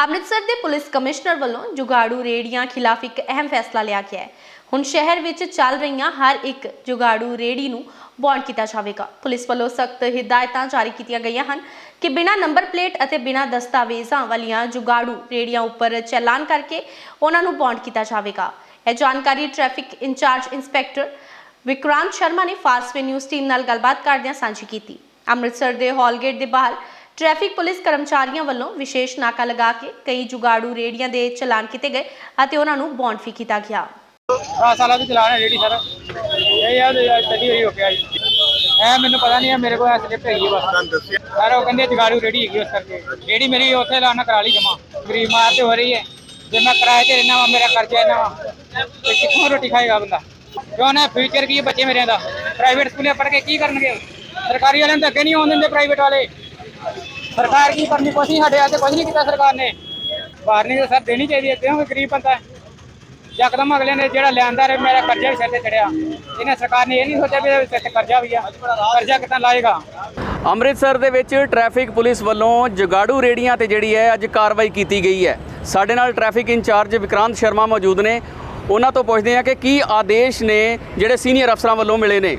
ਅੰਮ੍ਰਿਤਸਰ ਦੇ police commissioner ਵੱਲੋਂ ਜੁਗਾੜੂ ਰੇੜੀਆਂ ਖਿਲਾਫ ਇੱਕ ਅਹਿਮ ਫੈਸਲਾ ਲਿਆ ਗਿਆ ਹੈ। ਹੁਣ ਸ਼ਹਿਰ ਵਿੱਚ ਚੱਲ ਰਹੀਆਂ ਹਰ ਇੱਕ ਜੁਗਾੜੂ ਰੇੜੀ ਨੂੰ ਬੌਂਡ ਕੀਤਾ ਜਾਵੇਗਾ। ਪੁਲਿਸ ਵੱਲੋਂ ਸਖਤ ਹਿਦਾਇਤਾਂ ਜਾਰੀ ਕੀਤੀਆਂ ਗਈਆਂ ਹਨ ਕਿ ਬਿਨਾਂ ਨੰਬਰ ਪਲੇਟ ਅਤੇ ਬਿਨਾਂ ਦਸਤਾਵੇਜ਼ਾਂ ਵਾਲੀਆਂ ਜੁਗਾੜੂ ਰੇੜੀਆਂ ਉੱਪਰ ਚਲਾਨ ਕਰਕੇ ਉਹਨਾਂ ਨੂੰ ਬੌਂਡ ਕੀਤਾ ਜਾਵੇਗਾ। ਇਹ ਜਾਣਕਾਰੀ traffic incharge inspector Vikrant Sharma ਨੇ ਫਾਸਟਵੇ ਨਿਊਜ਼ ਟੀਮ ਨਾਲ ਗੱਲਬਾਤ ਕਰਦਿਆਂ ਸਾਂਝੀ ਕੀਤੀ। ਅੰਮ੍ਰਿਤਸਰ ਦੇ ਹਾਲਗੇਟ ਦੇ ਬਾਹਰ ਟ੍ਰੈਫਿਕ ਪੁਲਿਸ ਕਰਮਚਾਰੀਆਂ ਵੱਲੋਂ ਵਿਸ਼ੇਸ਼ ਨਾਕਾ ਲਗਾ ਕੇ ਕਈ ਜੁਗਾੜੂ ਰੇੜੀਆਂ ਦੇ ਚਲਾਨ ਕੀਤੇ ਗਏ ਅਤੇ ਉਹਨਾਂ ਨੂੰ ਬੌਂਡ ਵੀ ਕੀਤਾ ਗਿਆ। ਆ ਸਾਲਾਂ ਤੋਂ ਚਲਾ ਰਿਹਾ ਰੇੜੀ ਸਰ। ਇਹ ਯਾਰ ਚੱਲੀ ਹੋਈ ਹੋ ਗਿਆ ਜੀ। ਐ ਮੈਨੂੰ ਪਤਾ ਨਹੀਂ ਹੈ ਮੇਰੇ ਕੋਲ ਐ ਸਲਿੱਪ ਹੈਗੀ ਬਸ। ਸਰ ਉਹ ਕਹਿੰਦੇ ਜਗਾੜੂ ਰੇੜੀ ਹੈਗੀ ਉਸ ਕਰਕੇ। ਰੇੜੀ ਮੇਰੀ ਉੱਥੇ ਲਾਣਾ ਕਰਾ ਲਈ ਜਮਾ। ਗਰੀਬ ਮਾਰ ਤੇ ਹੋ ਰਹੀ ਹੈ। ਜੇ ਮੈਂ ਕਿਰਾਏ ਤੇ ਰਹਿਣਾ ਵਾ ਮੇਰਾ ਖਰਚਾ ਇੰਨਾ ਵਾ। ਤੇ ਕਿੱਥੋਂ ਰੋਟੀ ਖਾਏਗਾ ਬੰਦਾ? ਕਿਉਂ ਨਾ ਫਿਊਚਰ ਕੀ ਹੈ ਬੱਚੇ ਮੇਰੇ ਦਾ? ਪ੍ਰਾਈਵੇਟ ਸਕੂਲੇ ਪੜ੍ਹ ਕੇ ਕੀ ਕਰਨਗੇ? ਸਰਕਾਰੀ ਵਾਲਿਆਂ ਨੂੰ ਤਾਂ ਅੱਗੇ ਨਹੀਂ ਆਉਣ ਦਿੰਦੇ ਪ੍ਰਾਈਵੇਟ ਵਾਲੇ। ਸਰਕਾਰ ਕੀ ਕਰਨੀ, ਕੁਛ ਨਹੀਂ, ਸਾਡੇ ਵਾਸਤੇ ਕੁਛ ਨਹੀਂ ਕੀਤਾ ਸਰਕਾਰ ਨੇ। ਵਾਰਨਿੰਗ ਤਾਂ ਸਰ ਦੇਣੀ ਚਾਹੀਦੀ ਹੈ ਕਿਉਂਕਿ ਗਰੀਬ ਬੰਦਾ ਹੈ। ਯਕਦਮ ਅਗਲੇ ਨੇ ਜਿਹੜਾ ਲਿਆਂਦਾ ਰੇ ਮੇਰਾ ਕਰਜ਼ਾ ਵੀ ਸਿਰ ਤੇ ਚੜਿਆ। ਇਹਨੇ ਸਰਕਾਰ ਨੇ ਇਹ ਨਹੀਂ ਸੋਚਿਆ ਵੀ ਇਹਦੇ ਸਿਰ ਤੇ ਕਰਜ਼ਾ ਵੀ ਆ। ਕਰਜ਼ਾ ਕਿੱਦਾਂ ਲਾਏਗਾ? ਅੰਮ੍ਰਿਤਸਰ ਦੇ ਵਿੱਚ ਟ੍ਰੈਫਿਕ ਪੁਲਿਸ ਵੱਲੋਂ ਜਗਾੜੂ ਰੇੜੀਆਂ ਤੇ ਜਿਹੜੀ ਹੈ, ਅੱਜ ਕਾਰਵਾਈ ਕੀਤੀ ਗਈ ਹੈ। ਸਾਡੇ ਨਾਲ ਟ੍ਰੈਫਿਕ ਇੰਚਾਰਜ ਵਿਕਰਾਂਤ ਸ਼ਰਮਾ ਮੌਜੂਦ ਨੇ। ਉਹਨਾਂ ਤੋਂ ਪੁੱਛਦੇ ਹਾਂ ਕਿ ਕੀ ਆਦੇਸ਼ ਨੇ ਜਿਹੜੇ ਸੀਨੀਅਰ ਅਫਸਰਾਂ ਵੱਲੋਂ ਮਿਲੇ ਨੇ।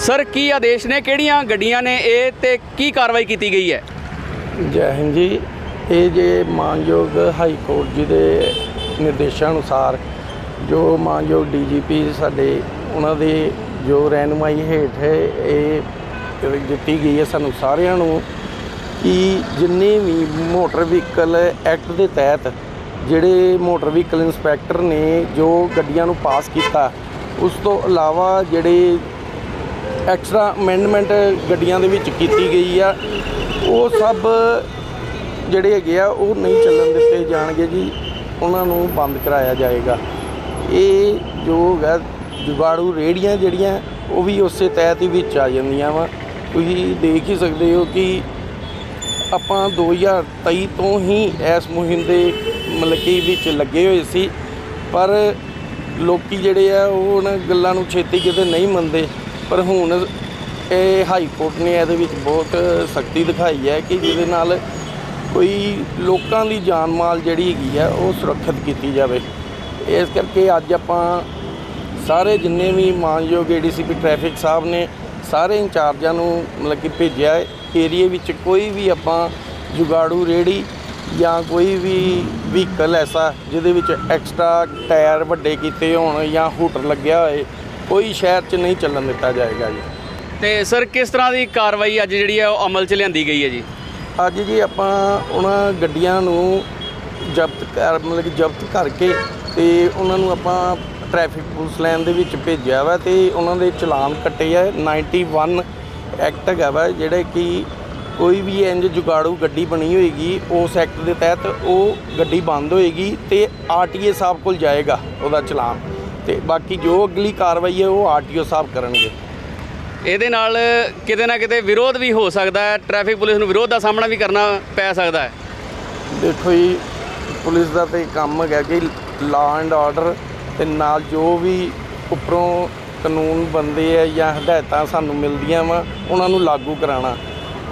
ਸਰ, ਕੀ ਆਦੇਸ਼ ਨੇ? ਕਿਹੜੀਆਂ ਗੱਡੀਆਂ ਨੇ ਇਹ ਤੇ ਕੀ ਕਾਰਵਾਈ ਕੀਤੀ ਗਈ ਹੈ? ਜੈ ਹਿੰਦ ਜੀ, ਇਹ ਜੇ ਮਾਨਯੋਗ ਹਾਈ ਕੋਰਟ ਜੀ ਦੇ ਨਿਰਦੇਸ਼ਾਂ ਅਨੁਸਾਰ ਜੋ ਮਾਨਯੋਗ ਡੀਜੀਪੀ ਸਾਡੇ ਉਹਨਾਂ ਦੇ ਜੋ ਰਹਿਨੁਮਾਈ ਹੇਠ ਹੈ, ਇਹ ਦਿੱਤੀ ਗਈ ਹੈ ਸਾਨੂੰ ਸਾਰਿਆਂ ਨੂੰ ਕਿ ਜਿੰਨੇ ਵੀ ਮੋਟਰ ਵਹੀਕਲ ਐਕਟ ਦੇ ਤਹਿਤ ਜਿਹੜੇ ਮੋਟਰ ਵਹੀਕਲ ਇੰਸਪੈਕਟਰ ਨੇ ਜੋ ਗੱਡੀਆਂ ਨੂੰ ਪਾਸ ਕੀਤਾ, ਉਸ ਤੋਂ ਇਲਾਵਾ ਜਿਹੜੇ ਐਕਸਟਰਾ ਅਮੈਂਡਮੈਂਟ ਗੱਡੀਆਂ ਦੇ ਵਿੱਚ ਕੀਤੀ ਗਈ ਆ। ਉਹ ਸਭ ਜਿਹੜੇ ਹੈਗੇ ਆ, ਉਹ ਨਹੀਂ ਚੱਲਣ ਦਿੱਤੇ ਜਾਣਗੇ ਜੀ। ਉਹਨਾਂ ਨੂੰ ਬੰਦ ਕਰਾਇਆ ਜਾਏਗਾ। ਇਹ ਜੋ ਹੈਗਾ ਜੁਗਾੜੂ ਰੇੜੀਆਂ ਜਿਹੜੀਆਂ, ਉਹ ਵੀ ਉਸੇ ਤਹਿਤ ਹੀ ਵਿੱਚ ਆ ਜਾਂਦੀਆਂ ਵਾ। ਤੁਸੀਂ ਦੇਖ ਹੀ ਸਕਦੇ ਹੋ ਕਿ ਆਪਾਂ 2023 ਤੋਂ ਹੀ ਇਸ ਮੁਹਿੰਮ ਦੇ ਮਤਲਬ ਵਿੱਚ ਲੱਗੇ ਹੋਏ ਸੀ। ਪਰ ਲੋਕੀ ਜਿਹੜੇ ਆ, ਉਹ ਉਹਨਾਂ ਗੱਲਾਂ ਨੂੰ ਛੇਤੀ ਕਿਤੇ ਨਹੀਂ ਮੰਨਦੇ। ਪਰ ਹੁਣ ਇਹ ਹਾਈ ਕੋਰਟ ਨੇ ਇਹਦੇ ਵਿੱਚ ਬਹੁਤ ਸਖਤੀ ਦਿਖਾਈ ਹੈ ਕਿ ਜਿਹਦੇ ਨਾਲ ਕੋਈ ਲੋਕਾਂ ਦੀ ਜਾਨ ਮਾਲ ਜਿਹੜੀ ਹੈਗੀ ਆ ਉਹ ਸੁਰੱਖਿਅਤ ਕੀਤੀ ਜਾਵੇ। ਇਸ ਕਰਕੇ ਅੱਜ ਆਪਾਂ ਸਾਰੇ ਜਿੰਨੇ ਵੀ ਮਾਨਯੋਗ ਏਡੀਸੀਪੀ ਟ੍ਰੈਫਿਕ ਸਾਹਿਬ ਨੇ ਸਾਰੇ ਇੰਚਾਰਜਾਂ ਨੂੰ ਮਤਲਬ ਕਿ ਭੇਜਿਆ ਹੈ ਏਰੀਏ ਵਿੱਚ ਕੋਈ ਵੀ ਆਪਾਂ ਜੁਗਾੜੂ ਰੇੜੀ ਜਾਂ ਕੋਈ ਵੀ ਵਹੀਕਲ ਐਸਾ ਜਿਹਦੇ ਵਿੱਚ ਐਕਸਟਰਾ ਟਾਇਰ ਵੱਡੇ ਕੀਤੇ ਹੋਣ ਜਾਂ ਹੂਟਰ ਲੱਗਿਆ ਹੋਏ ਕੋਈ ਸ਼ਹਿਰ 'ਚ ਨਹੀਂ ਚੱਲਣ ਦਿੱਤਾ ਜਾਏਗਾ ਜੀ। ਤੇ ਸਰ ਕਿਸ ਤਰ੍ਹਾਂ ਦੀ ਕਾਰਵਾਈ ਅੱਜ ਜਿਹੜੀ ਹੈ ਉਹ ਅਮਲ 'ਚ ਲਿਆਂਦੀ ਗਈ ਹੈ ਜੀ? ਅੱਜ ਜੀ ਆਪਾਂ ਉਹਨਾਂ ਗੱਡੀਆਂ ਨੂੰ ਜ਼ਬਤ ਕਰ ਮਤਲਬ ਕਿ ਜ਼ਬਤ ਕਰਕੇ ਤੇ ਉਹਨਾਂ ਨੂੰ ਆਪਾਂ ਟ੍ਰੈਫਿਕ ਪੁਲਿਸ ਲਾਈਨ ਦੇ ਵਿੱਚ ਭੇਜਿਆ ਵਾ ਤੇ ਉਹਨਾਂ ਦੇ ਚਲਾਨ ਕੱਟੇ ਆ। 91 ਐਕਟ ਹੈਗਾ ਵਾ ਜਿਹੜੇ ਕਿ ਕੋਈ ਵੀ ਇੰਜ ਜੁਗਾੜੂ ਗੱਡੀ ਬਣੀ ਹੋਏਗੀ ਉਸ ਐਕਟ ਦੇ ਤਹਿਤ ਉਹ ਗੱਡੀ ਬੰਦ ਹੋਏਗੀ ਤੇ ਆਰਟੀਏ ਸਾਹਿਬ ਕੋਲ ਜਾਏਗਾ ਉਹਦਾ ਚਲਾਨ। ਤੇ ਬਾਕੀ ਜੋ ਅਗਲੀ ਕਾਰਵਾਈ ਹੈ ਉਹ ਆਰਟੀਓ ਸਾਹਿਬ ਕਰਨਗੇ। ਇਹਦੇ ਨਾਲ ਕਿਤੇ ਨਾ ਕਿਤੇ ਵਿਰੋਧ ਵੀ ਹੋ ਸਕਦਾ ਹੈ ਟ੍ਰੈਫਿਕ ਪੁਲਿਸ ਨੂੰ ਵਿਰੋਧ ਦਾ ਸਾਹਮਣਾ ਵੀ ਕਰਨਾ ਪੈ ਸਕਦਾ ਹੈ। ਦੇਖੋ ਜੀ ਪੁਲਿਸ ਦਾ ਤੇ ਕੰਮ ਹੈਗਾ ਕਿ ਲਾ ਐਂਡ ਆਰਡਰ ਤੇ ਨਾਲ ਜੋ ਵੀ ਉੱਪਰੋਂ ਕਾਨੂੰਨ ਬੰਦੇ ਆ ਜਾਂ ਹਦਾਇਤਾਂ ਸਾਨੂੰ ਮਿਲਦੀਆਂ ਵਾ ਉਹਨਾਂ ਨੂੰ ਲਾਗੂ ਕਰਾਉਣਾ।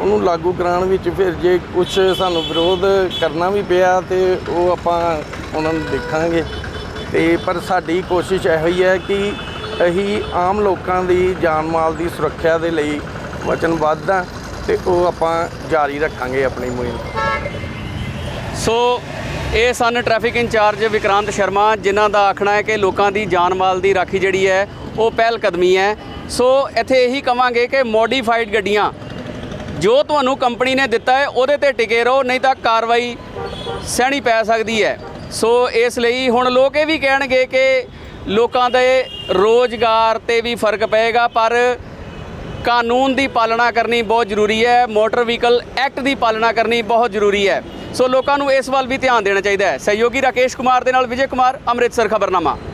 ਉਹਨੂੰ ਲਾਗੂ ਕਰਾਉਣ ਵਿੱਚ ਫਿਰ ਜੇ ਕੁਝ ਸਾਨੂੰ ਵਿਰੋਧ ਕਰਨਾ ਵੀ ਪਿਆ ਤੇ ਉਹ ਆਪਾਂ ਉਹਨਾਂ ਨੂੰ ਦੇਖਾਂਗੇ। ਤੇ ਪਰ ਸਾਡੀ ਕੋਸ਼ਿਸ਼ ਇਹੋ ਹੀ ਹੈ ਕਿ ਅਸੀਂ ਆਮ ਲੋਕਾਂ ਦੀ ਜਾਨ ਮਾਲ ਦੀ ਸੁਰੱਖਿਆ ਦੇ ਲਈ ਵਚਨਬੱਧ ਹਾਂ ਤੇ ਉਹ ਆਪਾਂ ਜਾਰੀ ਰੱਖਾਂਗੇ ਆਪਣੀ ਮੁਹਿੰਮ। ਸੋ ਇਹ ਸਨ ਟ੍ਰੈਫਿਕ ਇੰਚਾਰਜ ਵਿਕਰਾਂਤ ਸ਼ਰਮਾ, ਜਿਨ੍ਹਾਂ ਦਾ ਆਖਣਾ ਹੈ ਕਿ ਲੋਕਾਂ ਦੀ ਜਾਨ ਮਾਲ ਦੀ ਰਾਖੀ ਜਿਹੜੀ ਹੈ, ਉਹ ਪਹਿਲ ਕਦਮੀ ਹੈ। ਸੋ ਇੱਥੇ ਇਹੀ ਕਵਾਂਗੇ ਕਿ ਮੋਡੀਫਾਈਡ ਗੱਡੀਆਂ ਜੋ ਤੁਹਾਨੂੰ ਕੰਪਨੀ ਨੇ ਦਿੱਤਾ ਹੈ, ਉਹਦੇ ਤੇ ਟਿਕੇ ਰਹੋ, ਨਹੀਂ ਤਾਂ ਕਾਰਵਾਈ ਸਹਿਣੀ ਪੈ ਸਕਦੀ ਹੈ। ਸੋ ਇਸ ਲਈ ਹੁਣ ਲੋਕ ਇਹ ਵੀ ਕਹਿਣਗੇ ਕਿ ਲੋਕਾਂ ਦੇ ਰੋਜ਼ਗਾਰ ਤੇ ਵੀ ਫ਼ਰਕ ਪਏਗਾ, ਪਰ ਕਾਨੂੰਨ ਦੀ ਪਾਲਣਾ ਕਰਨੀ ਬਹੁਤ ਜ਼ਰੂਰੀ ਹੈ, ਮੋਟਰ ਵਹੀਕਲ ਐਕਟ ਦੀ ਪਾਲਣਾ ਕਰਨੀ ਬਹੁਤ ਜ਼ਰੂਰੀ ਹੈ। ਸੋ ਲੋਕਾਂ ਨੂੰ ਇਸ ਵੱਲ ਵੀ ਧਿਆਨ ਦੇਣਾ ਚਾਹੀਦਾ ਹੈ। ਸਹਿਯੋਗੀ ਰਾਕੇਸ਼ ਕੁਮਾਰ ਦੇ ਨਾਲ ਵਿਜੇ ਕੁਮਾਰ, ਅੰਮ੍ਰਿਤਸਰ ਖਬਰਨਾਮਾ।